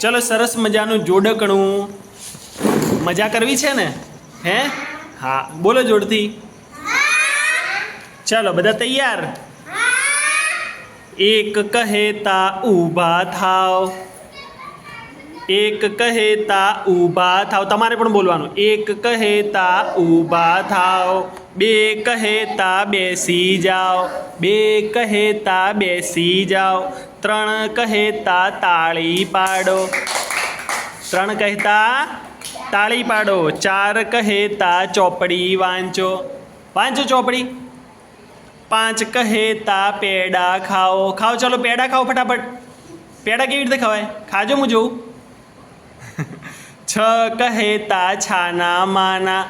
ચલો સરસ મજાનું જોડકણું. મજા કરવી છે ને? હે? હા, બોલો જોડથી ચાલો, બધા તૈયાર? એક કહેતા ઊભા થાવ. એક કહેતા ઊભા થાવ. તમારે પણ બોલવાનું. એક કહેતા ઊભા થાવ. બે કહેતા બેસી જાઓ બે કહેતા બેસી જાઓ ત્રણ કહેતા તાળી પાડો. ત્રણ કહેતા તાળી પાડો. ચાર કહેતા ચોપડી વાંચો. વાંચો ચોપડી. પાંચ કહેતા પેડા ખાઓ. ખાઓ, ચાલો પેડા ખાઓ ફટાફટ. પેડા કેવી રીતે ખવાય? ખાજો હું જોઉં છ કહેતા છાના માના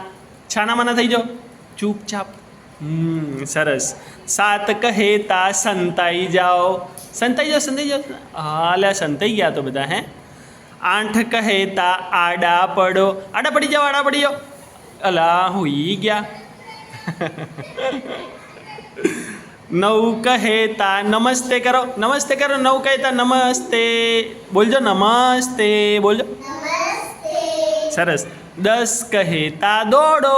છાના માના થઈ જાઓ. ચૂપચાપ. હમ, સરસ. સાત કહેતા સંતાઈ જાઓ. સંતાઈ જાઓ સંતાઈ જાઓ. હાલે સંતાઈ ગયા તો બધા, હે? આઠ કહેતા આડા પડો. આડા પડી જાઓ, આડા પડી જાઓ. અલા, હુઈ ગયા. નવ કહેતા નમસ્તે કરો. નમસ્તે કરો, નવ કહેતા નમસ્તે. બોલજો નમસ્તે. બોલજો. સરસ. દસ કહેતા દોડો.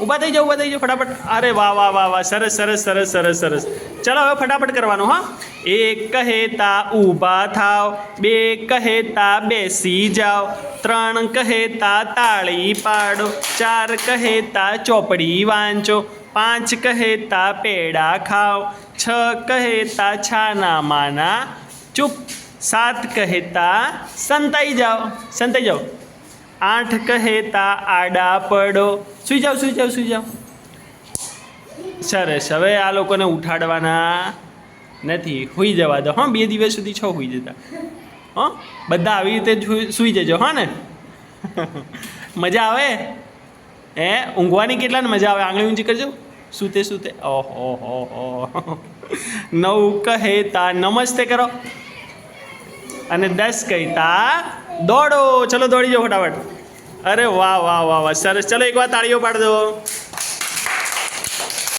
ઊભા થઈ જાઓ, ઊભા થઈ જાઓ, ફટાફટ. અરે વાહ વાહ વાહ વાહ, સરસ સરસ સરસ સરસ સરસ. ચલો હવે ફટાફટ કરવાનું, હા? એક કહેતા ઊભા થાવ બે કહેતા બેસી જાઓ, ત્રણ કહેતા તાળી પાડો, ચાર કહેતા ચોપડી વાંચો, પાંચ કહેતા પેડા ખાઓ, છ કહેતા છાના માના ચૂપ, સાત કહેતા સંતાઈ જાઓ સંતાઈ જાઓ. આઠ કહેતા આડા પડો. સુઈ જાઓ સુઈ જાઓ સુઈ જાઓ. સરસ. હવે આ લોકોને ઉઠાડવાના નથી. હોઈ જવા દો. હા, બે દિવસ સુધી છો હોઈ જતા. હો, બધા આવી રીતે સૂઈ- સૂઈ જજો. હા ને? મજા આવે? હે? ઊંઘવાની કેટલાને મજા આવે? આંગળી ઊંચી કરજો. સૂતે સૂતે. ઓહો નવ કહેતા નમસ્તે કરો. અને દસ કહેતા દોડો. ચલો દોડી જાઓ ફટાફટ. અરે વાહ વાહ વાહ વાહ સરસ. ચલો એકવાર તાળીઓ પાડ દો.